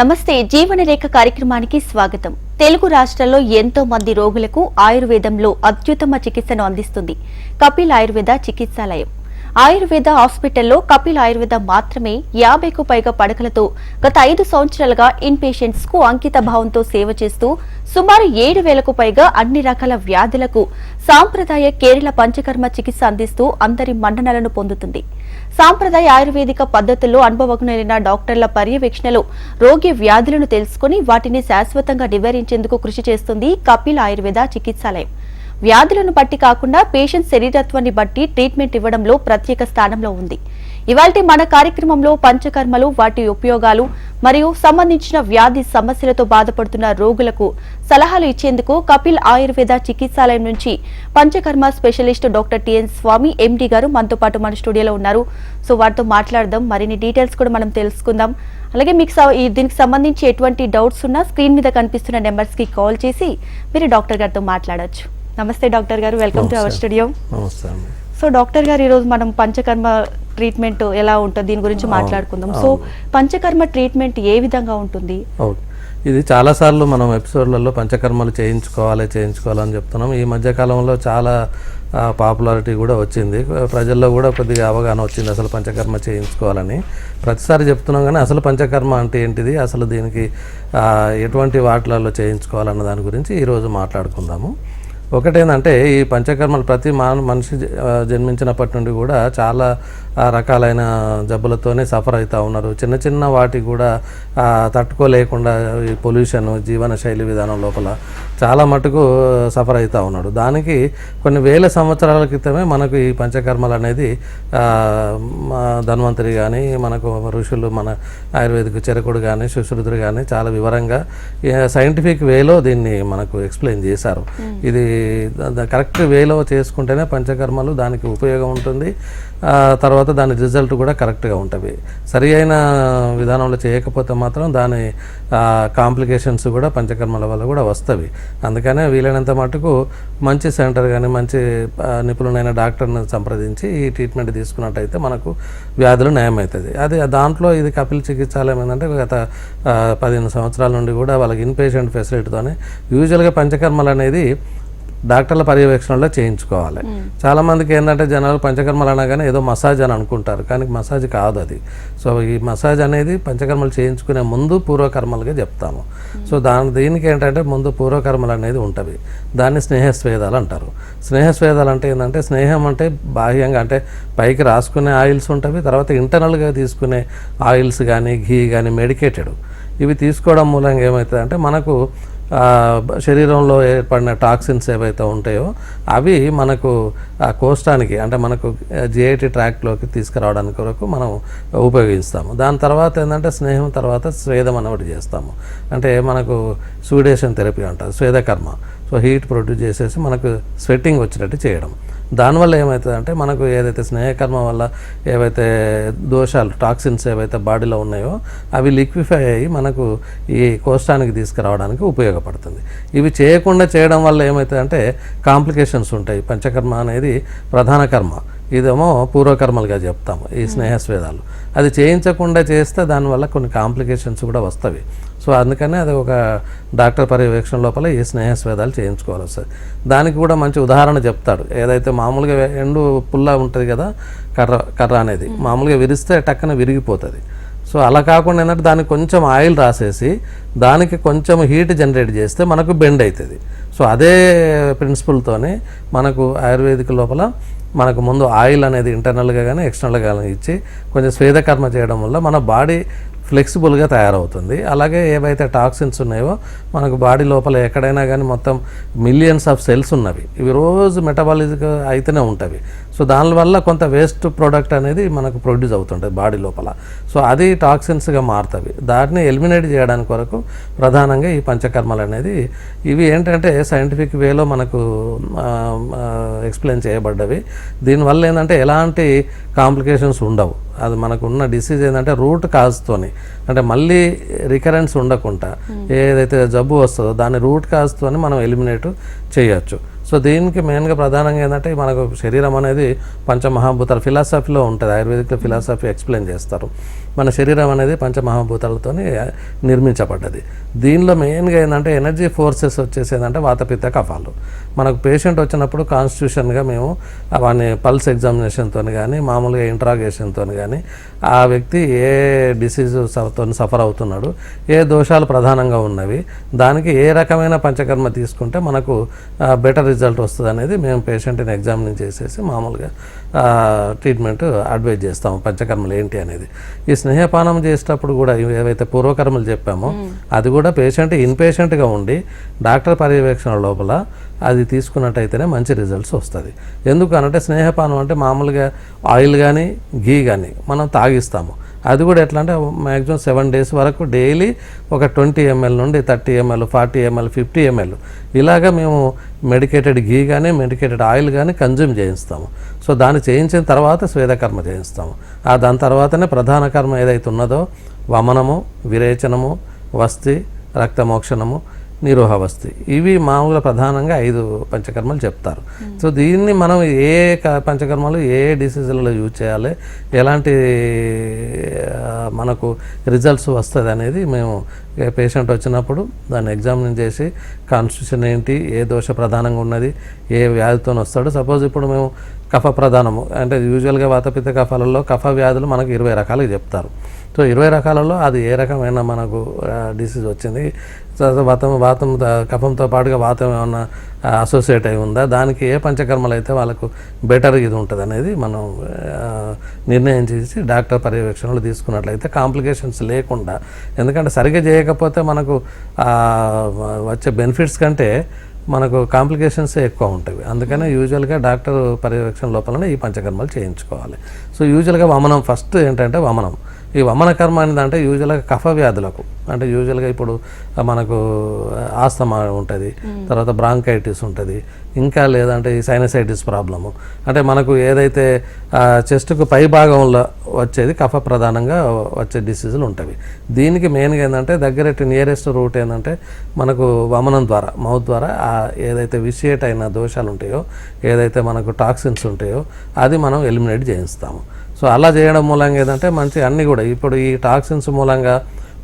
నమస్తే జీవనరేఖ కార్యక్రమానికి స్వాగతం. తెలుగు రాష్ట్రాల్లో ఎంతో మంది రోగులకు ఆయుర్వేదంలో అత్యుత్తమ చికిత్సను అందిస్తుంది కపిల్ ఆయుర్వేద చికిత్సాలయం. ఆయుర్వేద హాస్పిటల్లో కపిల్ ఆయుర్వేద మాత్రమే యాభైకు పైగా పడకలతో గత ఐదు సంవత్సరాలుగా ఇన్ పేషెంట్స్కు అంకిత భావంతో సేవ చేస్తూ సుమారు ఏడు వేలకు పైగా అన్ని రకాల వ్యాధులకు సాంప్రదాయ కేరళ పంచకర్మ చికిత్స అందిస్తూ అందరి మన్ననలను పొందుతుంది. సాంప్రదాయ ఆయుర్వేదిక పద్ధతుల్లో అనుభవజ్ఞులైన డాక్టర్ల పర్యవేక్షణలో రోగి వ్యాధులను తెలుసుకుని వాటిని శాశ్వతంగా నివారించేందుకు కృషి చేస్తుంది కపిల్ ఆయుర్వేద చికిత్సాలయం. వ్యాధులను బట్టి కాకుండా పేషెంట్ శరీరత్వాన్ని బట్టి ట్రీట్మెంట్ ఇవ్వడంలో ప్రత్యేక స్థానంలో ఉంది. ఇవాల్టి మన కార్యక్రమంలో పంచకర్మలు వాటి ఉపయోగాలు మరియు సంబంధించిన వ్యాధి సమస్యలతో బాధపడుతున్న రోగులకు సలహాలు ఇచ్చేందుకు కపిల్ ఆయుర్వేద చికిత్సాలయం నుంచి Panchakarma specialist doctor TN Swami MD గారు మనతో పాటు మన స్టూడియోలో ఉన్నారు. సో వారితో మాట్లాడదాం. మరిన్ని డీటెయిల్స్ కూడా మనం తెలుసుకుందాం. అలాగే మీకు దీనికి సంబంధించి ఎటువంటి డౌట్స్ ఉన్నా స్క్రీన్ మీద కనిపిస్తున్న నెంబర్స్కి కాల్ చేసి మీరు డాక్టర్ గారితో మాట్లాడొచ్చు. నమస్తే డాక్టర్ గారు. Welcome to our. స్టూడియో. నమస్తే సో డాక్టర్ గారు ఈరోజు మనం పంచకర్మ ట్రీట్మెంట్ ఎలా ఉంటుంది దీని గురించి మాట్లాడుకుందాం. సో. పంచకర్మ ట్రీట్మెంట్ ఏ విధంగా ఉంటుంది? ఓకే. ఇది చాలాసార్లు మనం ఎపిసోడ్లలో పంచకర్మలు చేయించుకోవాలి చేయించుకోవాలని చెప్తున్నాం. ఈ మధ్యకాలంలో చాలా పాపులారిటీ కూడా వచ్చింది. ప్రజల్లో కూడా కొద్దిగా అవగాహన వచ్చింది అసలు పంచకర్మ చేయించుకోవాలని. ప్రతిసారి చెప్తున్నాం కానీ అసలు పంచకర్మ అంటే ఏంటిది అసలు దీనికి ఎటువంటి వాటిలలో చేయించుకోవాలన్న దాని గురించి ఈరోజు మాట్లాడుకుందాము. ఒకటేందంటే ఈ పంచకర్మలు ప్రతి మా మనిషి జన్మించినప్పటి నుండి కూడా చాలా రకాలైన జబ్బులతోనే సఫర్ అవుతూ ఉన్నారు. చిన్న చిన్న వాటికి కూడా తట్టుకోలేకుండా ఈ పొల్యూషన్ జీవన శైలి విధానం లోపల చాలా మటుకు సఫర్ అవుతూ ఉన్నాడు దానికి కొన్ని వేల సంవత్సరాల క్రితమే మనకు ఈ పంచకర్మలు అనేది ధన్వంతరి కానీ మనకు ఋషులు మన ఆయుర్వేదిక చరకుడు కానీ సుశ్రుతుడు కానీ చాలా వివరంగా సైంటిఫిక్ వేలో దీన్ని మనకు ఎక్స్ప్లెయిన్ చేశారు. ఇది కరెక్ట్ వేలో చేసుకుంటేనే పంచకర్మలు దానికి ఉపయోగం ఉంటుంది. తర్వాత దాని రిజల్ట్ కూడా కరెక్ట్గా ఉంటుంది. సరి అయిన విధానంలో చేయకపోతే మాత్రం దాని కాంప్లికేషన్స్ కూడా పంచకర్మల వల్ల కూడా వస్తవి. అందుకనే వీలైనంత మటుకు మంచి సెంటర్ కానీ మంచి నిపుణులైన డాక్టర్ని సంప్రదించి ఈ ట్రీట్మెంట్ తీసుకున్నట్టయితే మనకు వ్యాధులు నయమవుతుంది. అది దాంట్లో ఇది కపిల్ చికిత్సాలయం ఏంటంటే గత పదిహేను సంవత్సరాల నుండి కూడా వాళ్ళకి ఇన్పేషెంట్ ఫెసిలిటీతోనే యూజువల్గా పంచకర్మలు అనేది డాక్టర్ల పర్యవేక్షణలో చేయించుకోవాలి. చాలా మందికి ఏంటంటే జనాలు పంచకర్మలు అనగానే ఏదో మసాజ్ అని అనుకుంటారు. కానీ మసాజ్ కాదు అది. సో ఈ మసాజ్ అనేది పంచకర్మలు చేయించుకునే ముందు పూర్వకర్మలుగా చెప్తాము. సో దాని దీనికి ఏంటంటే ముందు పూర్వకర్మలు అనేది ఉంటవి. దాన్ని స్నేహస్వేదాలు అంటారు. స్నేహస్వేదాలు అంటే ఏంటంటే స్నేహం అంటే బాహ్యంగా అంటే పైకి రాసుకునే ఆయిల్స్ ఉంటవి తర్వాత ఇంటర్నల్గా తీసుకునే ఆయిల్స్ కానీ ఘీ కానీ మెడికేటెడ్ ఇవి తీసుకోవడం మూలంగా ఏమవుతుంది అంటే మనకు శరీరంలో ఏర్పడిన టాక్సిన్స్ ఏవైతే ఉంటాయో అవి మనకు ఆ కోష్టానికి అంటే మనకు జిఐటి ట్రాక్లోకి తీసుకురావడానికి కొరకు మనం ఉపయోగిస్తాము. దాని తర్వాత ఏంటంటే స్నేహం తర్వాత స్వేదం అని చేస్తాము. అంటే మనకు సూడేషన్ థెరపీ అంటారు స్వేదకర్మ. సో హీట్ ప్రొడ్యూస్ చేసేసి మనకు స్వెట్టింగ్ వచ్చినట్టు చేయడం. దానివల్ల ఏమవుతుంది అంటే మనకు ఏదైతే స్నేహకర్మ వల్ల ఏవైతే దోషాలు టాక్సిన్స్ ఏవైతే బాడీలో ఉన్నాయో అవి లిక్విఫై అయ్యి మనకు ఈ కోష్టానికి తీసుకురావడానికి ఉపయోగపడుతుంది. ఇవి చేయకుండా చేయడం వల్ల ఏమవుతుంది అంటే కాంప్లికేషన్స్ ఉంటాయి. పంచకర్మ అనేది ప్రధాన కర్మ. ఇదేమో పూర్వకర్మలుగా చెప్తాము ఈ స్నేహస్వేదాలు. అది చేయించకుండా చేస్తే దానివల్ల కొన్ని కాంప్లికేషన్స్ కూడా వస్తాయి. సో అందుకనే అది ఒక డాక్టర్ పర్యవేక్షణ లోపల ఈ స్నేహస్వేదాలు చేయించుకోవాలి వస్తుంది దానికి కూడా మంచి ఉదాహరణ చెప్తాడు. ఏదైతే మామూలుగా ఎండు పుల్ల ఉంటుంది కదా కర్ర కర్ర అనేది. మామూలుగా విరిస్తే టక్కన విరిగిపోతుంది. సో అలా కాకుండా ఏంటంటే దానికి కొంచెం ఆయిల్ రాసేసి దానికి కొంచెం హీట్ జనరేట్ చేస్తే మనకు బెండ్ అవుతుంది సో అదే ప్రిన్సిపల్తోనే మనకు ఆయుర్వేదిక లోపల మనకు ముందు ఆయిల్ అనేది ఇంటర్నల్గా కానీ ఎక్స్టర్నల్గా కానీ ఇచ్చి కొంచెం స్వేదకర్మ చేయడం వల్ల మన బాడీ ఫ్లెక్సిబుల్గా తయారవుతుంది. అలాగే ఏవైతే టాక్సిన్స్ ఉన్నాయో మనకు బాడీ లోపల ఎక్కడైనా కానీ మొత్తం మిలియన్స్ ఆఫ్ సెల్స్ ఉన్నవి. ఇవి రోజు మెటబాలిజం అయితేనే ఉంటవి. సో దానివల్ల కొంత వేస్ట్ ప్రోడక్ట్ అనేది మనకు ప్రొడ్యూస్ అవుతుంటుంది బాడీ లోపల. సో అది టాక్సిన్స్గా మారుతవి. దాన్ని ఎలిమినేట్ చేయడానికి కొరకు ప్రధానంగా ఈ పంచకర్మలు అనేది ఇవి ఏంటంటే సైంటిఫిక్ వేలో మనకు ఎక్స్ప్లెయిన్ చేయబడ్డవి. దీనివల్ల ఏంటంటే ఎలాంటి కాంప్లికేషన్స్ ఉండవు. అది మనకు ఉన్న డిసీజ్ ఏంటంటే రూట్ కాజ్తోని అంటే మళ్ళీ రికరెన్స్ ఉండకుండా ఏదైతే జబ్బు వస్తుందో దాని రూట్ కాజ్తోని మనం ఎలిమినేట్ చేయొచ్చు. సో దీనికి మెయిన్గా ప్రధానంగా ఏంటంటే మనకు శరీరం అనేది పంచమహాభూతాలు ఫిలాసఫీలో ఉంటుంది ఆయుర్వేదిక్లో ఫిలాసఫీ ఎక్స్ప్లెయిన్ చేస్తారు. మన శరీరం అనేది పంచమహాభూతాలతో నిర్మించబడ్డది. దీనిలో మెయిన్గా ఏంటంటే ఎనర్జీ ఫోర్సెస్ వచ్చేసి ఏంటంటే వాతపిత్త కఫాలు. మనకు పేషెంట్ వచ్చినప్పుడు కాన్స్టిట్యూషన్గా మేము వాడిని పల్స్ ఎగ్జామినేషన్తో కానీ మామూలుగా ఇంట్రాగేషన్తో కానీ ఆ వ్యక్తి ఏ డిసీజ్తో సఫర్ అవుతున్నాడు ఏ దోషాలు ప్రధానంగా ఉన్నవి దానికి ఏ రకమైన పంచకర్మ తీసుకుంటే మనకు బెటర్ రిజల్ట్ వస్తుంది అనేది మేము పేషెంట్ని ఎగ్జామిన్ చేసేసి మామూలుగా ట్రీట్మెంట్ అడ్వైజ్ చేస్తాము పంచకర్మలు ఏంటి అనేది. ఈ స్నేహపానం చేసేటప్పుడు కూడా ఏవైతే పూర్వకర్మలు చెప్పామో అది కూడా పేషెంట్ ఇన్పేషెంట్గా ఉండి డాక్టర్ పర్యవేక్షణ లోపల అది తీసుకున్నట్టయితేనే మంచి రిజల్ట్స్ వస్తుంది. ఎందుకు అనంటే స్నేహపానం అంటే మామూలుగా ఆయిల్ కానీ ఘీ కానీ మనం తాగిస్తాము. అది కూడా ఎట్లా అంటే మ్యాక్సిమం సెవెన్ డేస్ వరకు డైలీ ఒక ట్వంటీ ఎంఎల్ నుండి thirty ML forty ML fifty ML ఇలాగా మేము మెడికేటెడ్ ఘీ కానీ మెడికేటెడ్ ఆయిల్ కానీ కన్జ్యూమ్ చేయిస్తాము. సో దాన్ని చేయించిన తర్వాత స్వేదకర్మ చేయిస్తాము ఆ దాని తర్వాతనే ప్రధాన కర్మ ఏదైతే ఉన్నదో వమనము విరేచనము వస్తి రక్తమోక్షణము నిరోహవస్తి ఇవి మామూలుగా ప్రధానంగా ఐదు పంచకర్మలు చెప్తారు. సో దీన్ని మనం ఏ క- పంచకర్మలు ఏ డిసీజులలో యూజ్ చేయాలి ఎలాంటి మనకు రిజల్ట్స్ వస్తుంది అనేది మేము పేషెంట్ వచ్చినప్పుడు దాన్ని ఎగ్జామిన్ చేసి కాన్స్టిట్యూషన్ ఏంటి ఏ దోష ప్రధానంగా ఉన్నది ఏ వ్యాధితో వస్తాడు. సపోజ్ ఇప్పుడు మేము కఫ ప్రధానము అంటే యూజువల్గా వాతపిత్త కఫాలలో కఫ వ్యాధులు మనకు ఇరవై రకాలుగా చెప్తారు. సో ఇరవై రకాలలో అది ఏ రకమైన మనకు డిసీజ్ వచ్చింది. వాతం వాతం కఫంతో పాటుగా వాతం ఏమన్నా అసోసియేట్ అయి ఉందా? దానికి ఏ పంచకర్మలు అయితే వాళ్ళకు బెటర్ ఇది ఉంటుంది అనేది మనం నిర్ణయం చేసి డాక్టర్ పర్యవేక్షణలు తీసుకున్నట్లయితే కాంప్లికేషన్స్ లేకుండా ఎందుకంటే సరిగ్గా చేయకపోతే మనకు వచ్చే బెనిఫిట్స్ కంటే మనకు కాంప్లికేషన్స్ ఎక్కువ ఉంటాయి. అందుకనే యూజువల్గా డాక్టర్ పర్యవేక్షణ లోపలనే ఈ పంచకర్మలు చేయించుకోవాలి. సో యూజువల్గా వమనం ఫస్ట్ ఏంటంటే వమనం. ఈ వమన కర్మ అనేది అంటే యూజువల్గా కఫ వ్యాధులకు. అంటే యూజువల్గా ఇప్పుడు మనకు ఆస్తమా ఉంటుంది తర్వాత బ్రాంకైటిస్ ఉంటుంది ఇంకా లేదంటే ఈ సైనసైటిస్ ప్రాబ్లము అంటే మనకు ఏదైతే చెస్ట్కు పై భాగంలో వచ్చేది కఫ ప్రధానంగా వచ్చే డిసీజులు ఉంటాయి దీనికి మెయిన్గా ఏంటంటే దగ్గర నియరెస్ట్ రూట్ ఏంటంటే మనకు వమనం ద్వారా మౌత్ ద్వారా ఏదైతే విషియేట్ అయిన దోషాలు ఉంటాయో ఏదైతే మనకు టాక్సిన్స్ ఉంటాయో అది మనం ఎలిమినేట్ చేయిస్తాము. సో అలా చేయడం మూలంగా ఏంటంటే మంచి అన్నీ కూడా ఇప్పుడు ఈ టాక్సిన్స్ మూలంగా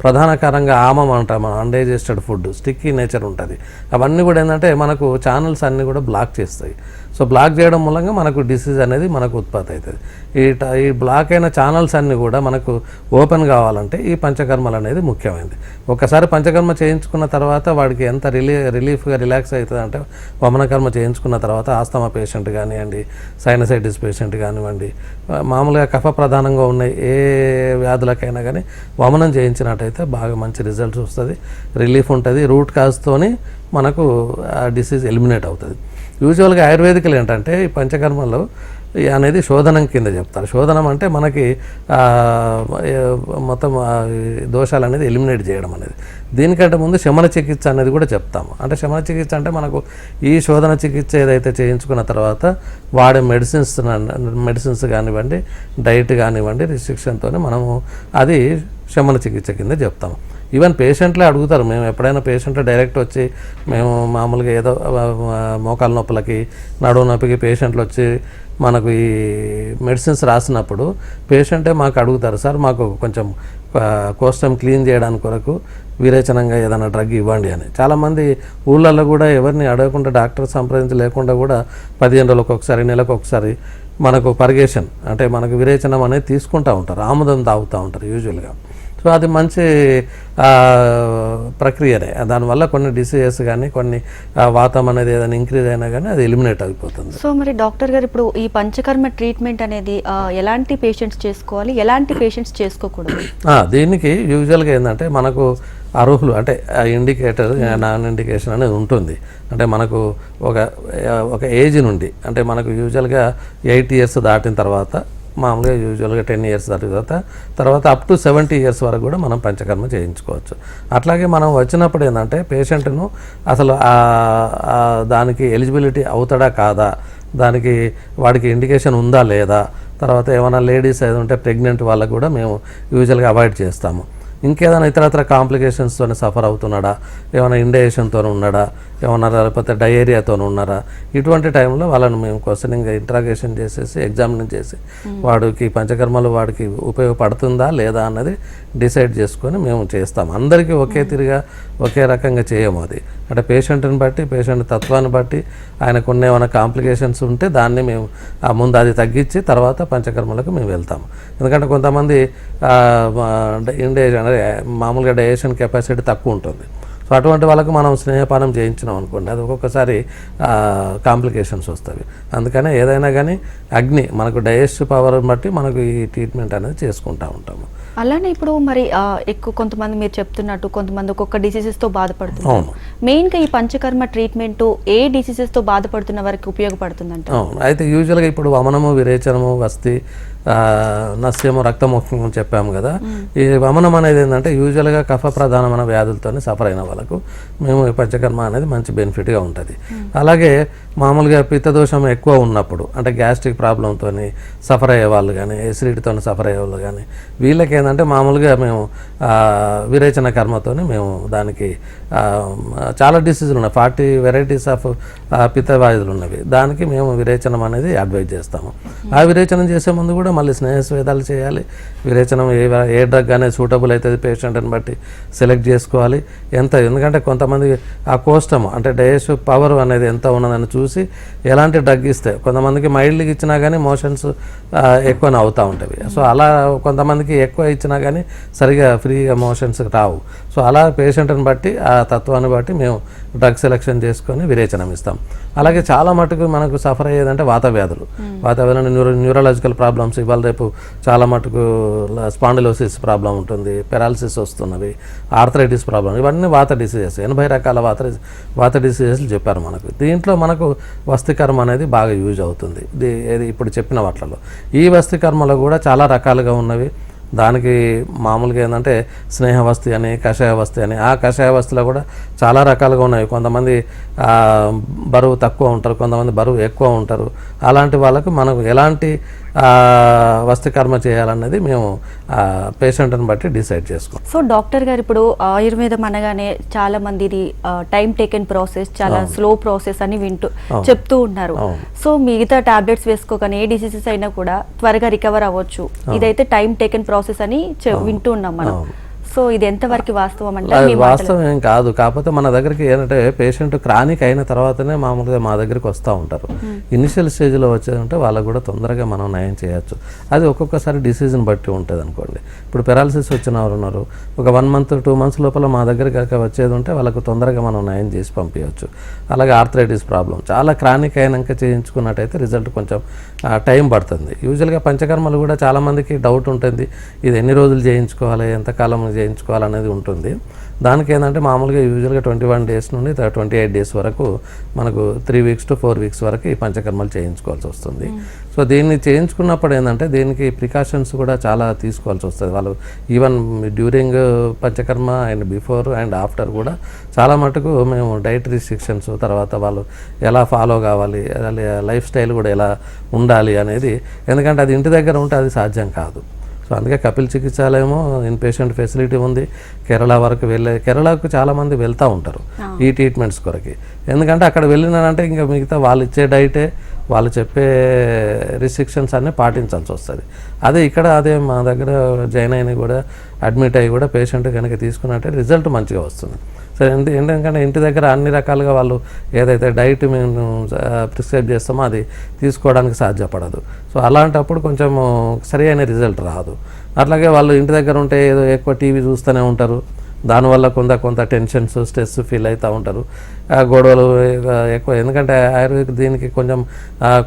ప్రధాన కారంగా ఆమం అంటాం మనం అన్డైజెస్టెడ్ ఫుడ్ స్టిక్కీ నేచర్ ఉంటుంది. అవన్నీ కూడా ఏంటంటే మనకు ఛానల్స్ అన్నీ కూడా బ్లాక్ చేస్తాయి. సో బ్లాక్ చేయడం మూలంగా మనకు డిసీజ్ అనేది మనకు ఉత్పత్తి అవుతుంది. ఈ ట- ఈ బ్లాక్ అయిన ఛానల్స్ అన్నీ కూడా మనకు ఓపెన్ కావాలంటే ఈ పంచకర్మలు అనేది ముఖ్యమైనది. ఒకసారి పంచకర్మ చేయించుకున్న తర్వాత వాడికి ఎంత రిలీ రిలీఫ్గా రిలాక్స్ అవుతుంది అంటే వమనకర్మ చేయించుకున్న తర్వాత ఆస్తమా పేషెంట్ కానివ్వండి సైనసైటిస్ పేషెంట్ కానివ్వండి మామూలుగా కఫ ప్రధానంగా ఉన్న ఏ వ్యాధులకైనా కానీ వమనం చేయించినట్టయితే బాగా మంచి రిజల్ట్స్ వస్తుంది. రిలీఫ్ ఉంటుంది. రూట్ కాజ్తోని మనకు ఆ డిసీజ్ ఎలిమినేట్ అవుతుంది. యూజువల్గా ఆయుర్వేదికలు ఏంటంటే ఈ పంచకర్మలు ఈ అనేది శోధనం కింద చెప్తారు. శోధనం అంటే మనకి మొత్తం దోషాలు అనేది ఎలిమినేట్ చేయడం అనేది. దీనికంటే ముందు శమన చికిత్స అనేది కూడా చెప్తాము. అంటే శమన చికిత్స అంటే మనకు ఈ శోధన చికిత్స ఏదైతే చేయించుకున్న తర్వాత వాడే మెడిసిన్స్ మెడిసిన్స్ కానివ్వండి డైట్ కానివ్వండి రిస్ట్రిక్షన్తోనే మనము అది శమన చికిత్స కింద చెప్తాము. ఈవెన్ పేషెంట్లే అడుగుతారు. మేము ఎప్పుడైనా పేషెంట్ డైరెక్ట్ వచ్చి మేము మామూలుగా ఏదో మోకాల నొప్పులకి నడువు నొప్పికి పేషెంట్లు వచ్చి మనకు ఈ మెడిసిన్స్ రాసినప్పుడు పేషెంటే మాకు అడుగుతారు. సార్ మాకు కొంచెం కోస్టమ్ క్లీన్ చేయడానికి కొరకు విరేచనంగా ఏదైనా డ్రగ్ ఇవ్వండి అని. చాలామంది ఊళ్ళల్లో కూడా ఎవరిని అడగకుండా డాక్టర్ సంప్రదించి లేకుండా కూడా పదిహేను రోజులకు ఒకసారి నెలకు ఒకసారి మనకు పర్గేషన్ అంటే మనకు విరేచనం అనేది తీసుకుంటూ ఉంటారు. ఆముదం తాగుతూ ఉంటారు యూజువల్గా. సో అది మంచి ప్రక్రియనే. దానివల్ల కొన్ని డిసీజెస్ కానీ కొన్ని వాతం అనేది ఏదైనా ఇంక్రీజ్ అయినా కానీ అది ఎలిమినేట్ అయిపోతుంది. సో మరి డాక్టర్ గారు ఇప్పుడు ఈ పంచకర్మ ట్రీట్మెంట్ అనేది ఎలాంటి పేషెంట్స్ చేసుకోవాలి? ఎలాంటి పేషెంట్స్ చేసుకోకూడదు? దీనికి యూజువల్గా ఏంటంటే మనకు అర్హులు అంటే ఇండికేటర్ నాన్ ఇండికేషన్ అనేది ఉంటుంది. అంటే మనకు ఒక ఒక ఏజ్ నుండి అంటే మనకు యూజువల్గా ఎయిట్ ఇయర్స్ దాటిన తర్వాత మామూలుగా యూజువల్గా టెన్ ఇయర్స్ తర్వాత తర్వాత అప్ టు సెవెంటీ ఇయర్స్ వరకు కూడా మనం పంచకర్మ చేయించుకోవచ్చు. అట్లాగే మనం వచ్చినప్పుడు ఏంటంటే పేషెంట్ను అసలు దానికి ఎలిజిబిలిటీ అవుతాడా కాదా దానికి వాడికి ఇండికేషన్ ఉందా లేదా తర్వాత ఏమైనా లేడీస్ ఏదో ఉంటే ప్రెగ్నెంట్ వాళ్ళకు కూడా మేము యూజువల్గా అవాయిడ్ చేస్తాము. ఇంకేదైనా ఇతరత్ర కాంప్లికేషన్స్తో సఫర్ అవుతున్నాడా ఏమైనా ఇండేషన్తో ఉన్నాడా ఏమన్నారా? లేకపోతే డయేరియాతో ఉన్నారా? ఇటువంటి టైంలో వాళ్ళని మేము క్వశ్చనింగ్ ఇంట్రాగేషన్ చేసేసి ఎగ్జామిన్ చేసి వాడికి పంచకర్మలు వాడికి ఉపయోగపడుతుందా లేదా అన్నది డిసైడ్ చేసుకొని మేము చేస్తాం. అందరికీ ఒకే తిరిగా ఒకే రకంగా చేయము అది. అంటే పేషెంట్ని బట్టి పేషెంట్ తత్వాన్ని బట్టి ఆయనకు ఉన్న ఏమైనా కాంప్లికేషన్స్ ఉంటే దాన్ని మేము ఆ ముందు అది తగ్గించి తర్వాత పంచకర్మలకు మేము వెళ్తాము. ఎందుకంటే కొంతమంది ఇండేషన్ మామూలుగా డైజెషన్ కెపాసిటీ తక్కువ ఉంటుంది. సో అటువంటి వాళ్ళకు మనం స్నేహపానం చేయించినాం అనుకోండి. అది ఒక్కొక్కసారి కాంప్లికేషన్స్ వస్తాయి. అందుకనే ఏదైనా కానీ అగ్ని మనకు డైజెస్ట్ పవర్ బట్టి మనకు ఈ ట్రీట్మెంట్ అనేది చేసుకుంటూ ఉంటాము. అలానే ఇప్పుడు మరి ఎక్కువ కొంతమంది మీరు చెప్తున్నట్టు కొంతమంది ఒక్కొక్క డిసీజెస్తో బాధపడుతున్నారు. అవును. మెయిన్గా ఈ పంచకర్మ ట్రీట్మెంట్ ఏ డిసీజెస్తో బాధపడుతున్న వారికి ఉపయోగపడుతుందంట అవును. అయితే యూజువల్గా ఇప్పుడు వమనము విరేచనము వస్తి నస్యము రక్తముఖం చెప్పాము కదా. ఈ వమనం అనేది ఏంటంటే యూజువల్గా కఫ ప్రధానమైన వ్యాధులతోనే సఫర్ అయిన వాళ్ళకు మేము ఈ పంచకర్మ అనేది మంచి బెనిఫిట్గా ఉంటుంది. అలాగే మామూలుగా పిత్తదోషం ఎక్కువ ఉన్నప్పుడు అంటే గ్యాస్ట్రిక్ ప్రాబ్లంతో సఫర్ అయ్యే వాళ్ళు కానీ ఎసిడిటీతో సఫర్ అయ్యే వాళ్ళు కానీ వీళ్ళకి ఏంటంటే మామూలుగా మేము విరేచన కర్మతోని మేము దానికి చాలా డిసీజులు ఉన్నాయి. ఫార్టీ వెరైటీస్ ఆఫ్ పిత్త వ్యాధులు ఉన్నవి. దానికి మేము విరేచనం అనేది అడ్వైజ్ చేస్తాము. ఆ విరేచనం చేసే ముందు కూడా మళ్ళీ స్నేహస్వేదాలు చేయాలి. విరేచనం ఏ ఏ డ్రగ్ అనేది సూటబుల్ అవుతుంది పేషెంట్ని బట్టి సెలెక్ట్ చేసుకోవాలి. ఎంత ఎందుకంటే కొంతమంది ఆ కోస్టమ్ అంటే డయేష్ పవర్ అనేది ఎంత ఉన్నదని చూసి ఎలాంటి డ్రగ్ ఇస్తే కొంతమందికి మైల్డ్గా ఇచ్చినా కానీ మోషన్స్ ఎక్కువనే అవుతూ ఉంటాయి సో అలా కొంతమందికి ఎక్కువ ఇచ్చినా కానీ సరిగా ఫ్రీగా మోషన్స్ రావు. సో అలా పేషెంట్ని బట్టి ఆ తత్వాన్ని బట్టి మేము డ్రగ్ సెలెక్షన్ చేసుకొని విరేచనం ఇస్తాం. అలాగే చాలా మటుకు మనకు సఫర్ అయ్యేదంటే వాత వ్యాధులు వాత వ్యాధులు న్యూరో న్యూరలాజికల్ ప్రాబ్లమ్స్. ఇవాళ రేపు చాలా మటుకు స్పాండిలోసిస్ ప్రాబ్లం ఉంటుంది పెరాలసిస్ వస్తున్నవి ఆర్థరైటిస్ ప్రాబ్లం ఇవన్నీ వాత డిసీజెస్. ఎనభై రకాల వాత వాత డిసీజెస్లు చెప్పారు మనకు. దీంట్లో మనకు వస్తికర్మ అనేది బాగా యూజ్ అవుతుంది. ఇది ఇప్పుడు చెప్పిన వాటిలో ఈ వస్తికర్మలో కూడా చాలా రకాలుగా ఉన్నవి. దానికి మామూలుగా ఏంటంటే స్నేహవస్తి అని కషాయ వస్తి అని. ఆ కషాయవస్తిలో కూడా చాలా రకాలుగా ఉన్నాయి. కొంతమంది బరువు తక్కువ ఉంటారు కొంతమంది బరువు ఎక్కువ ఉంటారు. అలాంటి వాళ్ళకు మనకు ఎలాంటి ఆ, వస్తి కర్మ చేయాలన్నది మేము పేషెంట్ని బట్టి డిసైడ్ చేసుకోం సో డాక్టర్ గారు ఇప్పుడు ఆయుర్వేదం అనగానే చాలా మంది ఇది టైం టేకెన్ ప్రాసెస్ చాలా స్లో ప్రాసెస్ అని వింటూ చెప్తూ ఉన్నారు. సో మిగతా టాబ్లెట్స్ వేసుకోగానే ఏ డిసీజెస్ అయినా కూడా త్వరగా రికవర్ అవ్వచ్చు. ఇదైతే టైం టేకెన్ ప్రాసెస్ అని వింటూ ఉన్నాం మనం. సో ఇది ఎంతవరకు వాస్తవం అంటే వాస్తవం ఏం కాదు. కాకపోతే మన దగ్గరికి ఏంటంటే పేషెంట్ క్రానిక్ అయిన తర్వాతనే మామూలుగా మా దగ్గరికి వస్తూ ఉంటారు. ఇనిషియల్ స్టేజ్లో వచ్చేదంటే వాళ్ళకు కూడా తొందరగా మనం నయం చేయొచ్చు. అది ఒక్కొక్కసారి డిసీజ్ని బట్టి ఉంటుంది అనుకోండి. ఇప్పుడు పెరాలసిస్ వచ్చిన వారు ఉన్నారు. ఒక వన్ మంత్ టూ మంత్స్ లోపల మా దగ్గర కనుక వచ్చేది ఉంటే వాళ్ళకు తొందరగా మనం నయం చేసి పంపించవచ్చు అలాగే ఆర్థరైటిస్ ప్రాబ్లం. చాలా క్రానిక్ అయినాక చేయించుకున్నట్టయితే రిజల్ట్ కొంచెం టైం పడుతుంది. యూజువల్గా పంచకర్మలు కూడా చాలామందికి డౌట్ ఉంటుంది. ఇది ఎన్ని రోజులు చేయించుకోవాలి? ఎంతకాలం చేయించుకోవాలి అనేది ఉంటుంది. దానికి ఏంటంటే మామూలుగా యూజువల్గా ట్వంటీ వన్ డేస్ నుండి ట్వంటీ ఎయిట్ డేస్ వరకు మనకు three weeks to four weeks వరకు ఈ పంచకర్మలు చేయించుకోవాల్సి వస్తుంది. సో దీన్ని చేయించుకున్నప్పుడు ఏంటంటే దీనికి ప్రికాషన్స్ కూడా చాలా తీసుకోవాల్సి వస్తుంది. వాళ్ళు even during Panchakarma and before and after కూడా చాలా మటుకు మేము డైట్ రిస్ట్రిక్షన్స్ తర్వాత వాళ్ళు ఎలా ఫాలో కావాలి లైఫ్ స్టైల్ కూడా ఎలా ఉండాలి అనేది ఎందుకంటే అది ఇంటి దగ్గర ఉంటే అది సాధ్యం కాదు. సో అందుకే కపిల్ చికిత్సాలయము ఇన్ పేషెంట్ ఫెసిలిటీ ఉంది. కేరళ వరకు వెళ్ళే కేరళకు చాలామంది వెళ్తూ ఉంటారు ఈ ట్రీట్మెంట్స్ కొరకి. ఎందుకంటే అక్కడ వెళ్ళినారంటే ఇంకా మిగతా వాళ్ళు ఇచ్చే డైటే వాళ్ళు చెప్పే రిస్ట్రిక్షన్స్ అన్నీ పాటించాల్సి వస్తుంది. అదే ఇక్కడ అదే మా దగ్గర జాయిన్ అయిన కూడా అడ్మిట్ అయ్యి కూడా పేషెంట్ కనుక తీసుకున్నట్టే రిజల్ట్ మంచిగా వస్తుంది. సరే ఎందుకంటే ఇంటి దగ్గర అన్ని రకాలుగా వాళ్ళు ఏదైతే డైట్ మేము ప్రిస్క్రైబ్ చేస్తామో అది తీసుకోవడానికి సాధ్యపడదు. సో అలాంటప్పుడు కొంచెం సరి అయిన రిజల్ట్ రాదు. అట్లాగే వాళ్ళు ఇంటి దగ్గర ఉంటే ఏదో ఎక్కువ టీవీ చూస్తూనే ఉంటారు. దానివల్ల కొంత కొంత టెన్షన్స్ స్ట్రెస్ ఫీల్ అవుతూ ఉంటారు. గొడవలు ఎక్కువ. ఎందుకంటే ఆయుర్వేదిక్ దీనికి కొంచెం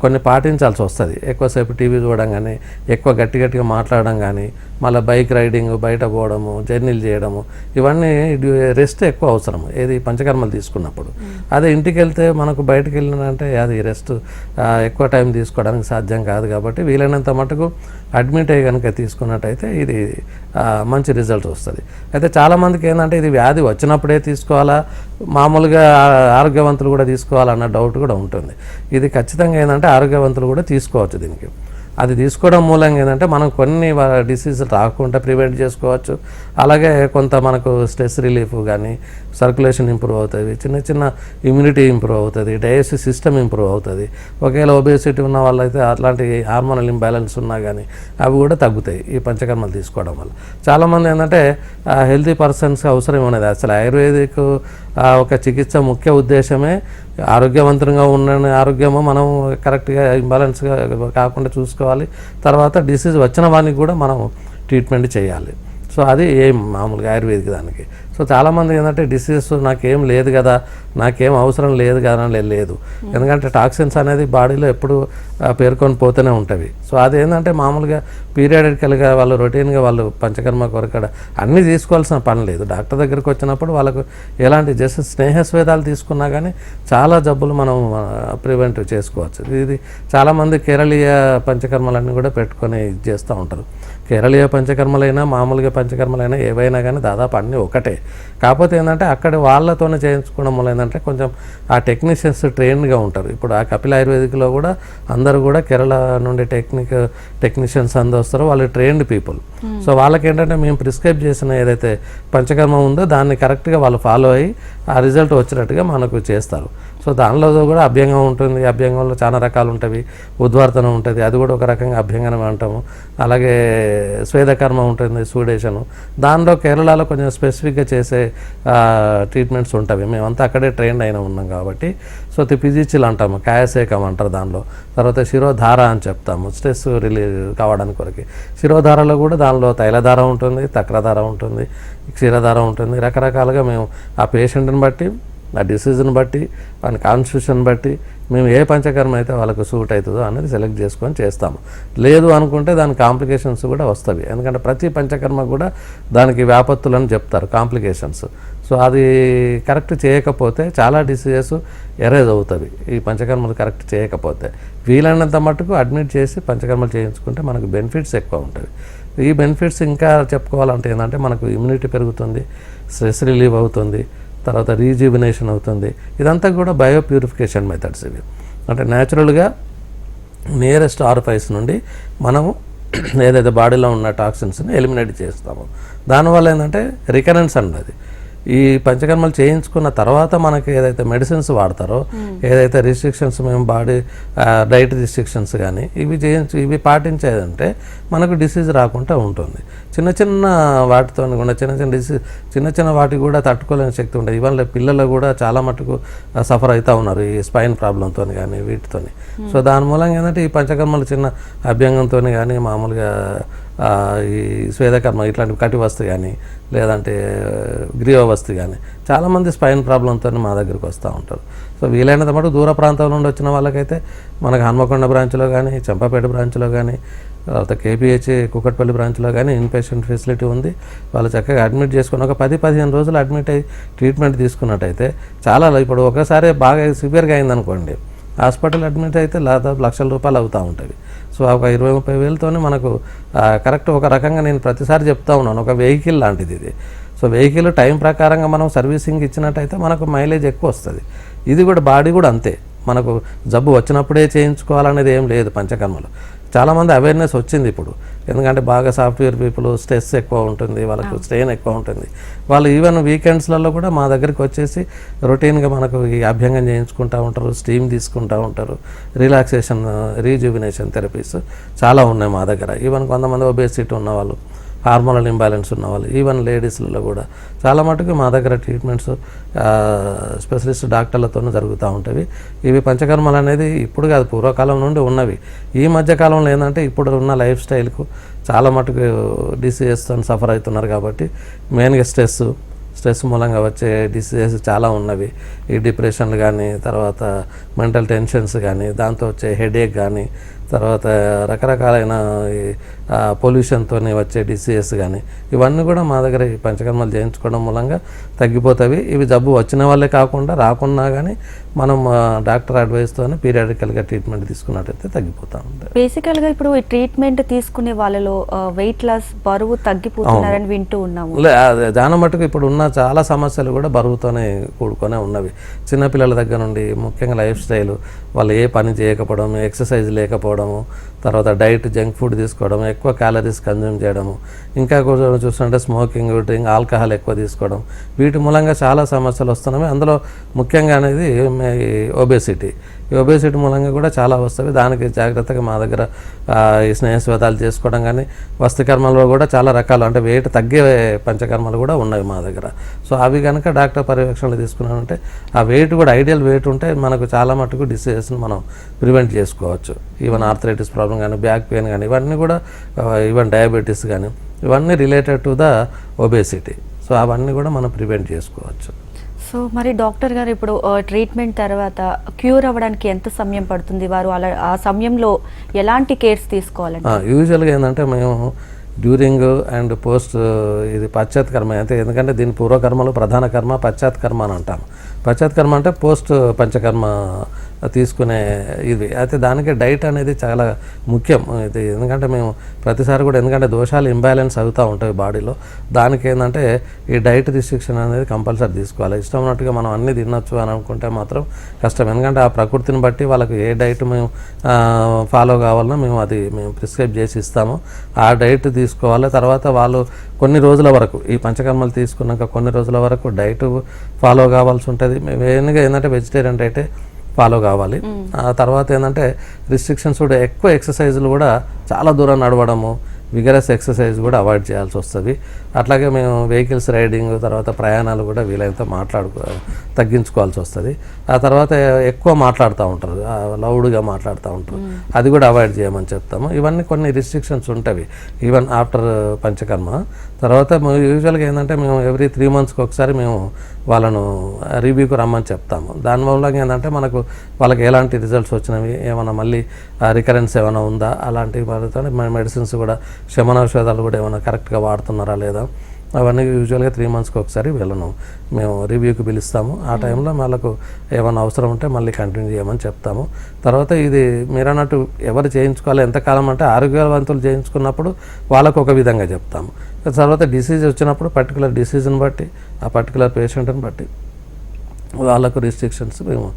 కొన్ని పాటించాల్సి వస్తుంది. ఎక్కువసేపు టీవీ చూడడం కానీ ఎక్కువ గట్టి గట్టిగా మాట్లాడడం కానీ మళ్ళీ బైక్ రైడింగ్ బయట పోవడము జర్నీలు చేయడము ఇవన్నీ రెస్ట్ ఎక్కువ అవసరం. ఏది పంచకర్మలు తీసుకున్నప్పుడు. అదే ఇంటికి వెళ్తే మనకు బయటకు వెళ్ళినంటే అది రెస్ట్ ఎక్కువ టైం తీసుకోవడానికి సాధ్యం కాదు కాబట్టి వీలైనంత మటుకు అడ్మిట్ అయ్యి కనుక తీసుకున్నట్టయితే ఇది మంచి రిజల్ట్ వస్తుంది. అయితే చాలామందికి ఏంటంటే ఇది వ్యాధి వచ్చినప్పుడే తీసుకోవాలా మామూలుగా ఆరోగ్యవంతులు కూడా తీసుకోవాలన్న డౌట్ కూడా ఉంటుంది. ఇది ఖచ్చితంగా ఏంటంటే ఆరోగ్యవంతులు కూడా తీసుకోవచ్చు దీనికి. అది తీసుకోవడం మూలంగా ఏంటంటే మనం కొన్ని డిసీజ్ రాకుండా ప్రివెంట్ చేసుకోవచ్చు. అలాగే కొంత మనకు స్ట్రెస్ రిలీఫ్ కానీ సర్క్యులేషన్ ఇంప్రూవ్ అవుతుంది చిన్న చిన్న ఇమ్యూనిటీ ఇంప్రూవ్ అవుతుంది డైజెస్టివ్ సిస్టమ్ ఇంప్రూవ్ అవుతుంది. ఒకవేళ ఒబేసిటీ ఉన్న వాళ్ళైతే అట్లాంటి హార్మోనల్ ఇంబ్యాలెన్స్ ఉన్నా కానీ అవి కూడా తగ్గుతాయి ఈ పంచకర్మలు తీసుకోవడం వల్ల. చాలామంది ఏంటంటే హెల్తీ పర్సన్స్కి అవసరం ఉన్నది అసలు ఆయుర్వేదిక్ ఒక చికిత్స ముఖ్య ఉద్దేశమే ఆరోగ్యవంతంగా ఉన్న ఆరోగ్యము. మనం కరెక్ట్గా ఇంబ్యాలెన్స్గా కాకుండా చూసుకోవాలి. తర్వాత డిసీజ్ వచ్చిన వానికి కూడా మనం ట్రీట్మెంట్ చేయాలి. సో అది ఏం మామూలుగా ఆయుర్వేదిక్ దానికి. సో చాలామంది ఏంటంటే డిసీజెస్ నాకేం లేదు కదా నాకేం అవసరం లేదు కదా అని లేదు. ఎందుకంటే టాక్సిన్స్ అనేది బాడీలో ఎప్పుడు పేర్కొని పోతూనే ఉంటుంది సో అది ఏంటంటే మామూలుగా పీరియాడికల్గా వాళ్ళు రొటీన్గా వాళ్ళు పంచకర్మ కొరకడ అన్నీ తీసుకోవాల్సిన పని లేదు. డాక్టర్ దగ్గరికి వచ్చినప్పుడు వాళ్ళకు ఎలాంటి జస్ట్ స్నేహస్వేదాలు తీసుకున్నా కానీ చాలా జబ్బులు మనం ప్రివెంట్ చేసుకోవచ్చు. ఇది చాలామంది కేరళీయ పంచకర్మలన్నీ కూడా పెట్టుకొని ఇది చేస్తూ ఉంటారు. కేరళీయ పంచకర్మలైనా మామూలుగా పంచకర్మలైనా ఏవైనా కానీ దాదాపు అన్నీ ఒకటే. కాకపోతే ఏంటంటే అక్కడ వాళ్ళతోనే చేయించుకోవడం వల్ల ఏంటంటే కొంచెం ఆ టెక్నీషియన్స్ ట్రైన్డ్గా ఉంటారు. ఇప్పుడు ఆ కపిల ఆయుర్వేదిక్లో కూడా అందరూ కూడా కేరళ నుండి టెక్నిక్ టెక్నీషియన్స్ అందరూ వస్తారో. వాళ్ళు ట్రైన్డ్ పీపుల్. సో వాళ్ళకి ఏంటంటే మేము ప్రిస్క్రైబ్ చేసిన ఏదైతే పంచకర్మ ఉందో దాన్ని కరెక్ట్గా వాళ్ళు ఫాలో అయ్యి ఆ రిజల్ట్ వచ్చినట్టుగా మనకు చేస్తారు. సో దానిలో కూడా అభ్యంగం ఉంటుంది. అభ్యంగంలో చాలా రకాలు ఉంటాయి ఉద్వార్తనం ఉంటుంది. అది కూడా ఒక రకంగా అభ్యంగనం అంటాము. అలాగే స్వేదకర్మ ఉంటుంది సూడేషను దానిలో కేరళలో కొంచెం స్పెసిఫిక్గా చేసే ట్రీట్మెంట్స్ ఉంటాయి మేమంతా అక్కడే ట్రైన్ అయిన ఉన్నాం కాబట్టి. సో తిపిజిచిల్ అంటాము. కాయసేకం అంటారు దానిలో. తర్వాత శిరోధార అని చెప్తాము. స్ట్రెస్ రిలీజ్ కావడానికి కొరకు. శిరోధారలో కూడా దానిలో తైలధార ఉంటుంది తక్రధార ఉంటుంది క్షీరధార ఉంటుంది. రకరకాలుగా మేము ఆ పేషెంట్ని బట్టి ఆ డిసిజన్ బట్టి వాని కాన్స్టిట్యూషన్ బట్టి మేము ఏ పంచకర్మ అయితే వాళ్ళకు సూట్ అవుతుందో అనేది సెలెక్ట్ చేసుకొని చేస్తాము. లేదు అనుకుంటే దాని కాంప్లికేషన్స్ కూడా వస్తాయి. ఎందుకంటే ప్రతి పంచకర్మ కూడా దానికి వ్యాపత్తులని చెప్తారు కాంప్లికేషన్స్ సో అది కరెక్ట్ చేయకపోతే చాలా డిసీజెస్ ఎరేజ్ అవుతుంది ఈ పంచకర్మలు కరెక్ట్ చేయకపోతే. వీలైనంత మట్టుకు అడ్మిట్ చేసి పంచకర్మలు చేయించుకుంటే మనకు బెనిఫిట్స్ ఎక్కువ ఉంటుంది ఈ బెనిఫిట్స్ ఇంకా చెప్పుకోవాలంటే ఏంటంటే మనకు ఇమ్యూనిటీ పెరుగుతుంది స్ట్రెస్ రిలీవ్ అవుతుంది తర్వాత రీజ్యూమినేషన్ అవుతుంది. ఇదంతా కూడా బయో ప్యూరిఫికేషన్ మెథడ్స్ ఇవి. అంటే న్యాచురల్గా నియరెస్ట్ ఆర్ఫైస్ నుండి మనము ఏదైతే బాడీలో ఉన్న టాక్సిన్స్ని ఎలిమినేట్ చేస్తాము. దానివల్ల ఏంటంటే రికరెన్స్ అన్నది. ఈ పంచకర్మలు చేయించుకున్న తర్వాత మనకి ఏదైతే మెడిసిన్స్ వాడతారో ఏదైతే రిస్ట్రిక్షన్స్ మేము బాడీ డైట్ రిస్ట్రిక్షన్స్ కానీ ఇవి చేయించు ఇవి పాటించేదంటే మనకు డిసీజ్ రాకుండా ఉంటుంది. చిన్న చిన్న వాటితో కూడా చిన్న చిన్న డిసీజ్ చిన్న చిన్న వాటికి కూడా తట్టుకోలేని శక్తి ఉంటుంది. ఈవెన్ పిల్లలు కూడా చాలా మటుకు సఫర్ అవుతూ ఉన్నారు ఈ స్పైన్ ప్రాబ్లంతో కానీ వీటితోని. సో దాని మూలంగా ఏంటంటే ఈ పంచకర్మలు చిన్న అభ్యంగంతో కానీ మామూలుగా ఈ స్వేదకర్మ ఇట్లాంటి కటి వస్తు కానీ లేదంటే గ్రీవ వస్తు కానీ చాలామంది స్పైన్ ప్రాబ్లంతో మా దగ్గరికి వస్తూ ఉంటారు. సో వీలైనంత మటు దూర ప్రాంతాల నుండి వచ్చిన వాళ్ళకైతే మనకు హన్మకొండ బ్రాంచ్లో కానీ చంపాపేట బ్రాంచ్లో కానీ తర్వాత కేపీహెచ్ కుకట్పల్లి బ్రాంచ్లో కానీ ఇన్పేషెంట్ ఫెసిలిటీ ఉంది. వాళ్ళు చక్కగా అడ్మిట్ చేసుకుని ఒక పది పదిహేను రోజులు అడ్మిట్ అయ్యి ట్రీట్మెంట్ తీసుకున్నట్టయితే చాలా ఇప్పుడు ఒకసారి బాగా సివియర్గా అయిందనుకోండి హాస్పిటల్ అడ్మిట్ అయితే దాదాపు లక్షల రూపాయలు అవుతూ ఉంటుంది. సో ఒక ఇరవై ముప్పై వేలతోనే మనకు కరెక్ట్ ఒక రకంగా నేను ప్రతిసారి చెప్తా ఉన్నాను. ఒక వెహికల్ లాంటిది ఇది. సో వెహికల్ టైం ప్రకారంగా మనం సర్వీసింగ్ ఇచ్చినట్టయితే మనకు మైలేజ్ ఎక్కువ వస్తుంది. ఇది కూడా బాడీ కూడా అంతే. మనకు జబ్బు వచ్చినప్పుడే చేయించుకోవాలనేది ఏం లేదు పంచకర్మలు. చాలామంది అవేర్నెస్ వచ్చింది ఇప్పుడు. ఎందుకంటే బాగా సాఫ్ట్వేర్ పీపుల్ స్ట్రెస్ ఎక్కువ ఉంటుంది వాళ్ళకు స్ట్రెయిన్ ఎక్కువ ఉంటుంది. వాళ్ళు ఈవెన్ వీకెండ్స్లలో కూడా మా దగ్గరికి వచ్చేసి రొటీన్గా మనకు ఈ అభ్యంగం చేయించుకుంటూ ఉంటారు స్టీమ్ తీసుకుంటూ ఉంటారు రిలాక్సేషన్ రీజువినేషన్ థెరపీస్ చాలా ఉన్నాయి మా దగ్గర. ఈవెన్ కొంతమంది ఒబేసిటీ ఉన్న వాళ్ళు హార్మోనల్ ఇంబ్యాలెన్స్ ఉన్న వాళ్ళు ఈవెన్ లేడీస్లలో కూడా. చాలా మటుకు మా దగ్గర ట్రీట్మెంట్స్ స్పెషలిస్ట్ డాక్టర్లతో జరుగుతూ ఉంటాయి ఇవి పంచకర్మలు అనేది ఇప్పుడు కాదు పూర్వకాలం నుండి ఉన్నవి. ఈ మధ్య కాలంలో ఏంటంటే ఇప్పుడు ఉన్న లైఫ్ స్టైల్కు చాలా మటుకు డిసీజెస్తో సఫర్ అవుతున్నారు కాబట్టి మెయిన్గా స్ట్రెస్ స్ట్రెస్ మూలంగా వచ్చే డిసీజెస్ చాలా ఉన్నవి. ఈ డిప్రెషన్లు కానీ తర్వాత మెంటల్ టెన్షన్స్ కానీ దాంతో వచ్చే హెడేక్ కానీ తర్వాత రకరకాలైన పొల్యూషన్తో వచ్చే డిసీజెస్ కానీ ఇవన్నీ కూడా మా దగ్గర ఈ పంచకర్మలు చేయించుకోవడం మూలంగా తగ్గిపోతాయి. ఇవి జబ్బు వచ్చిన వాళ్ళే కాకుండా రాకున్నా కానీ మనం డాక్టర్ అడ్వైస్తో పీరియాడికల్గా ట్రీట్మెంట్ తీసుకున్నట్టయితే తగ్గిపోతూ ఉంటాయి. బేసికల్గా ఇప్పుడు ఈ ట్రీట్మెంట్ తీసుకునే వాళ్ళలో వెయిట్ లాస్ బరువు తగ్గిపోతున్నారని వింటూ ఉన్నాము. దాని మటుకు ఇప్పుడు ఉన్న చాలా సమస్యలు కూడా బరువుతోనే కూడుకొనే ఉన్నవి. చిన్నపిల్లల దగ్గర నుండి ముఖ్యంగా లైఫ్ స్టైల్ వాళ్ళు ఏ పని చేయకపోవడం ఎక్సర్సైజ్ లేకపోవడం తీసుకోవడము తర్వాత డైట్ జంక్ ఫుడ్ తీసుకోవడం ఎక్కువ క్యాలరీస్ కన్జ్యూమ్ చేయడము ఇంకా కొంచెం చూస్తుంటే స్మోకింగ్ డ్రింక్ ఆల్కహాల్ ఎక్కువ తీసుకోవడం వీటి మూలంగా చాలా సమస్యలు వస్తున్నాయి. అందులో ముఖ్యంగా అనేది ఒబేసిటీ ఈ ఒబేసిటీ మూలంగా కూడా చాలా వస్తాయి. దానికి జాగ్రత్తగా మా దగ్గర ఈ స్నేహస్వేదాలు చేసుకోవడం కానీ వస్తికర్మలో కూడా చాలా రకాలు అంటే వెయిట్ తగ్గే పంచకర్మలు కూడా ఉన్నాయి మా దగ్గర. సో అవి కనుక డాక్టర్ పర్యవేక్షణలు తీసుకున్నామంటే ఆ వెయిట్ కూడా ఐడియల్ వెయిట్ ఉంటే మనకు చాలా మటుకు డిసీజెస్ని మనం ప్రివెంట్ చేసుకోవచ్చు. ఈవెన్ ఆర్థరైటిస్ ప్రాబ్లం కానీ బ్యాక్ పెయిన్ కానీ ఇవన్నీ కూడా ఈవెన్ డయాబెటీస్ కానీ ఇవన్నీ related to the obesity so అవన్నీ కూడా మనం ప్రివెంట్ చేసుకోవచ్చు. సో మరి డాక్టర్ గారు ఇప్పుడు ట్రీట్మెంట్ తర్వాత క్యూర్ అవ్వడానికి ఎంత సమయం పడుతుంది? వారు అలా ఆ సమయంలో ఎలాంటి కేర్స్ తీసుకోవాలంటే యూజువల్గా ఏంటంటే మేము డ్యూరింగ్ అండ్ పోస్ట్ ఇది పశ్చాత్ కర్మ అయితే ఎందుకంటే దీని పూర్వకర్మలు ప్రధాన కర్మ పశ్చాత్ కర్మ అని అంటాం పశ్చాత్ కర్మ అంటే పోస్ట్ పంచకర్మ తీసుకునే ఇది. అయితే దానికి డైట్ అనేది చాలా ముఖ్యం. ఇది ఎందుకంటే మేము ప్రతిసారి కూడా ఎందుకంటే దోషాలు ఇంబ్యాలెన్స్ అవుతూ ఉంటాయి బాడీలో. దానికి ఏంటంటే ఈ డైట్ రిస్ట్రిక్షన్ అనేది కంపల్సరీ తీసుకోవాలి. ఇష్టం ఉన్నట్టుగా మనం అన్ని తినొచ్చు అని అనుకుంటే మాత్రం కష్టం. ఎందుకంటే ఆ ప్రకృతిని బట్టి వాళ్ళకి ఏ డైట్ మేము ఫాలో కావాలన్నా మేము అది మేము ప్రిస్క్రైబ్ చేసి ఇస్తాము. ఆ డైట్ తీసుకోవాలి. తర్వాత వాళ్ళు కొన్ని రోజుల వరకు ఈ పంచకర్మలు తీసుకున్నాక కొన్ని రోజుల వరకు డైట్ ఫాలో కావాల్సి ఉంటుంది. మెయిన్గా ఏంటంటే వెజిటేరియన్ డైటే ఫాలో కావాలి. ఆ తర్వాత ఏంటంటే రిస్ట్రిక్షన్స్ కూడా ఎక్కువ ఎక్సర్సైజులు కూడా చాలా దూరం నడవడము విగరస్ ఎక్సర్సైజ్ కూడా అవాయిడ్ చేయాల్సి వస్తుంది. అట్లాగే మేము వెహికల్స్ రైడింగ్ తర్వాత ప్రయాణాలు కూడా వీలైనంత మాట్లాడుకో తగ్గించుకోవాల్సి వస్తుంది. ఆ తర్వాత ఎక్కువ మాట్లాడుతూ ఉంటారు. లౌడ్గా మాట్లాడుతూ ఉంటారు. అది కూడా అవాయిడ్ చేయమని చెప్తాము. ఇవన్నీ కొన్ని రిస్ట్రిక్షన్స్ ఉంటాయి ఈవెన్ ఆఫ్టర్ పంచకర్మ. తర్వాత యూజువల్గా ఏంటంటే మేము ఎవ్రీ త్రీ మంత్స్కి ఒకసారి మేము వాళ్ళను రివ్యూకి రమ్మని చెప్తాము. దాని మూలంగా ఏంటంటే మనకు వాళ్ళకి ఎలాంటి రిజల్ట్స్ వచ్చినవి ఏమైనా మళ్ళీ రికరెన్స్ ఏమైనా ఉందా? అలాంటి మెడిసిన్స్ కూడా శమనౌషధాలు కూడా ఏమైనా కరెక్ట్గా వాడుతున్నారా లేదా? అవన్నీ యూజువల్గా త్రీ మంత్స్కి ఒకసారి వీళ్ళను. మేము రివ్యూకి పిలుస్తాము. ఆ టైంలో వాళ్ళకు ఏమైనా అవసరం ఉంటే మళ్ళీ కంటిన్యూ చేయమని చెప్తాము. తర్వాత ఇది మీరు అన్నట్టు ఎవరు చేయించుకోవాలి ఎంతకాలం అంటే ఆరోగ్యవంతులు చేయించుకున్నప్పుడు వాళ్ళకు ఒక విధంగా చెప్తాము. తర్వాత డిసీజ్ వచ్చినప్పుడు పర్టికులర్ డిసీజ్ని బట్టి ఆ పర్టికులర్ పేషెంట్ని బట్టి వాళ్ళకు రిస్ట్రిక్షన్స్ మేము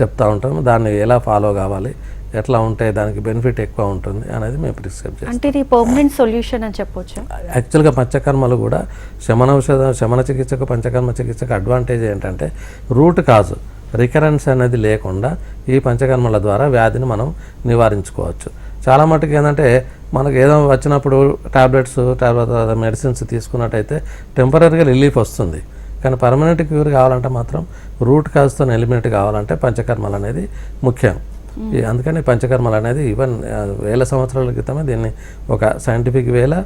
చెప్తా ఉంటాము. దాన్ని ఎలా ఫాలో కావాలి ఎట్లా ఉంటే దానికి బెనిఫిట్ ఎక్కువ ఉంటుంది అనేది మేము ప్రిస్క్రైబ్ చేస్తాం. అంటే ఇది పర్మనెంట్ సొల్యూషన్ అని చెప్పొచ్చు? యాక్చువల్గా పంచకర్మలు కూడా శమన ఔషధ శమన చికిత్సకు పంచకర్మ చికిత్సకు అడ్వాంటేజ్ ఏంటంటే రూట్ కాజు రికరెన్స్ అనేది లేకుండా ఈ పంచకర్మల ద్వారా వ్యాధిని మనం నివారించుకోవచ్చు. చాలా మటుకు ఏంటంటే మనకు ఏదో వచ్చినప్పుడు టాబ్లెట్స్ తర్వాత మెడిసిన్స్ తీసుకున్నట్టయితే టెంపరీగా రిలీఫ్ వస్తుంది. కానీ పర్మనెంట్ క్యూర్ కావాలంటే మాత్రం రూట్ కాజ్తో ఎలిమినేట్ కావాలంటే పంచకర్మలు అనేది ముఖ్యం. అందుకని పంచకర్మలు అనేది ఈవెన్ వేల సంవత్సరాల క్రితమే దీన్ని ఒక సైంటిఫిక్ వేల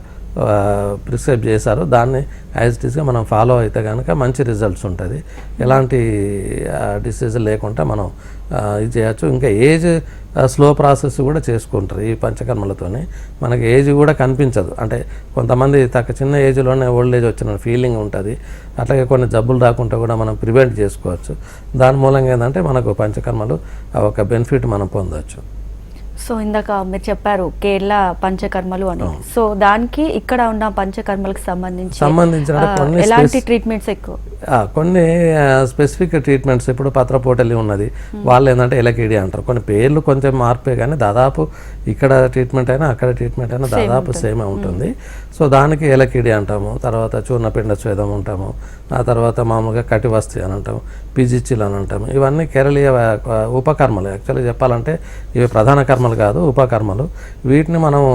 ప్రిస్క్రైబ్ చేశారు. దాన్ని యాజ్ ఇట్ ఈస్గా మనం ఫాలో అయితే కనుక మంచి రిజల్ట్స్ ఉంటుంది. ఎలాంటి డిసీజ్ లేకుండా మనం ఇది చేయొచ్చు. ఇంకా ఏజ్ స్లో ప్రాసెస్ కూడా చేసుకుంటారు ఈ పంచకర్మలతోనే. మనకి ఏజ్ కూడా కనిపించదు. అంటే కొంతమంది తక్కువ చిన్న ఏజ్లోనే ఓల్డ్ ఏజ్ వచ్చిన ఫీలింగ్ ఉంటుంది. అట్లాగే కొన్ని జబ్బులు రాకుండా కూడా మనం ప్రివెంట్ చేసుకోవచ్చు. దాని మూలంగా ఏంటంటే మనకు పంచకర్మలు ఆ ఒక బెనిఫిట్ మనం పొందవచ్చు సో ఇందాక మీరు చెప్పారు కేరళ పంచకర్మలు అని. సో దానికి ఇక్కడ ఉన్న పంచకర్మలకు సంబంధించి సంబంధించిన ఎలాంటి ట్రీట్మెంట్స్ ఎక్కువ? కొన్ని స్పెసిఫిక్ ట్రీట్మెంట్స్ ఇప్పుడు పత్రపోటలి ఉన్నది. వాళ్ళు ఏంటంటే ఎలకిడి అంటారు. కొన్ని పేర్లు కొంచెం మార్పే కానీ దాదాపు ఇక్కడ ట్రీట్మెంట్ అయినా అక్కడ ట్రీట్మెంట్ అయినా దాదాపు సేమే ఉంటుంది. సో దానికి ఎలకిడి అంటాము తర్వాత చూర్ణపిండ స్వేదం అంటాము ఆ తర్వాత మామూలుగా కటివస్తి అని అంటాము పిజిచ్చిల్ అని అంటాము. ఇవన్నీ కేరళీయ ఉపకర్మలు. యాక్చువల్లీ చెప్పాలంటే ఇవి ప్రధాన కర్మలు కాదు ఉపకర్మలు. వీటిని మనము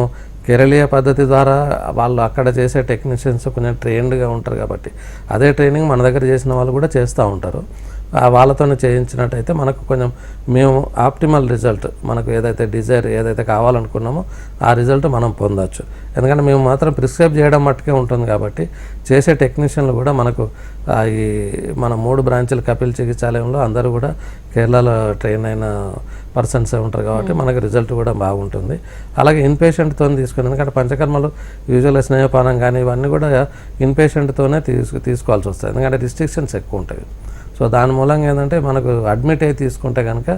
కేరళీయ పద్ధతి ద్వారా వాళ్ళు అక్కడ చేసే టెక్నీషియన్స్ కొంచెం ట్రైన్డ్గా ఉంటారు కాబట్టి అదే ట్రైనింగ్ మన దగ్గర చేసిన వాళ్ళు కూడా చేస్తూ ఉంటారు. వాళ్ళతోనే చేయించినట్టయితే మనకు కొంచెం మేము ఆప్టిమల్ రిజల్ట్ మనకు ఏదైతే డిజైర్ ఏదైతే కావాలనుకున్నామో ఆ రిజల్ట్ మనం పొందొచ్చు. ఎందుకంటే మేము మాత్రం ప్రిస్క్రైబ్ చేయడం మట్టుకే ఉంటుంది కాబట్టి చేసే టెక్నీషియన్లు కూడా మనకు ఈ మన మూడు బ్రాంచుల కపిల్ చికిత్సాలయంలో అందరూ కూడా కేరళలో ట్రైన్ అయిన పర్సన్స్ ఉంటారు కాబట్టి మనకు రిజల్ట్ కూడా బాగుంటుంది. అలాగే ఇన్ పేషెంట్తో తీసుకుని ఎందుకంటే పంచకర్మలు యూజువల్గా స్నేహపానం కానీ ఇవన్నీ కూడా ఇన్ పేషెంట్తోనే తీసుకు తీసుకోవాల్సి వస్తుంది. ఎందుకంటే రిస్ట్రిక్షన్స్ ఎక్కువ ఉంటాయి. సో దాని మూలంగా ఏంటంటే మనకు అడ్మిట్ అయి తీసుకుంటే కనుక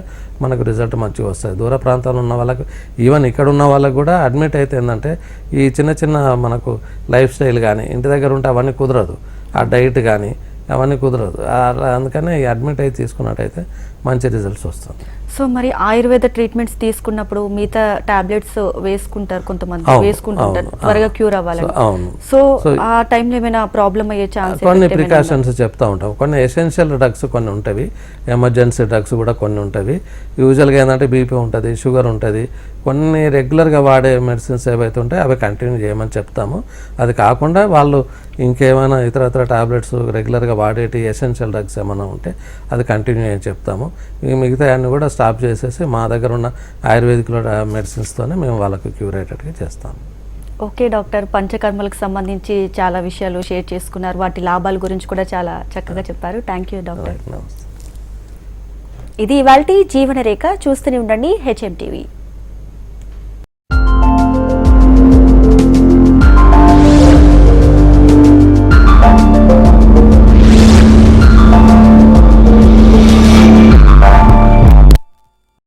మనకు రిజల్ట్ మంచిగా వస్తుంది దూర ప్రాంతాల్లో ఉన్న వాళ్ళకు ఈవెన్ ఇక్కడ ఉన్న వాళ్ళకు కూడా అడ్మిట్ అయితే ఏంటంటే ఈ చిన్న చిన్న మనకు లైఫ్ స్టైల్ కానీ ఇంటి దగ్గర ఉంటే అవన్నీ కుదరదు. ఆ డైట్ కానీ అవన్నీ కుదరదు. అలా అందుకనే ఈ అడ్మిట్ అయి తీసుకున్నట్టయితే మంచి రిజల్ట్స్ వస్తుంది. సో మరి ఆయుర్వేద ట్రీట్మెంట్స్ తీసుకున్నప్పుడు మిగతా టాబ్లెట్స్ వేసుకుంటారు కొంతమంది వేసుకుంటుంటారు. త్వరగా. క్యూర్ అవ్వాలని సో, అవును. సో ఆ టైంలో ఏమైనా ప్రాబ్లం అయ్యే ఛాన్స్ కొన్ని ప్రికాషన్స్ చెప్తా ఉంటాం. కొన్ని ఎసెన్షియల్ డ్రగ్స్ కొన్ని ఉంటాయి ఎమర్జెన్సీ డ్రగ్స్ కూడా కొన్ని ఉంటాయి యూజువల్గా ఏంటంటే బీపీ ఉంటుంది షుగర్ ఉంటుంది. కొన్ని రెగ్యులర్గా వాడే మెడిసిన్స్ ఏవైతే ఉంటాయో అవి కంటిన్యూ చేయమని చెప్తాము. అది కాకుండా వాళ్ళు ఇంకేమైనా ఇతర ఇతర టాబ్లెట్స్ రెగ్యులర్గా వాడేటి ఎసెన్షియల్ డ్రగ్స్ ఏమైనా ఉంటే అది కంటిన్యూ చేయని చెప్తాము. ఈ మిగతా అన్ని కూడా స్టాప్ చేసేసి మా దగ్గర ఉన్న ఆయుర్వేదిక్లో మెడిసిన్స్తోనే మేము వాళ్ళకు క్యూర్ అయ్యేటట్టుగా చేస్తాము ఓకే డాక్టర్. పంచకర్మలకు సంబంధించి చాలా విషయాలు షేర్ చేసుకున్నారు. వాటి లాభాల గురించి కూడా చాలా చక్కగా చెప్పారు. Thank you doctor. ఇది ఇవాల్టి జీవన రేఖ. చూస్తూనే ఉండండి. HM TV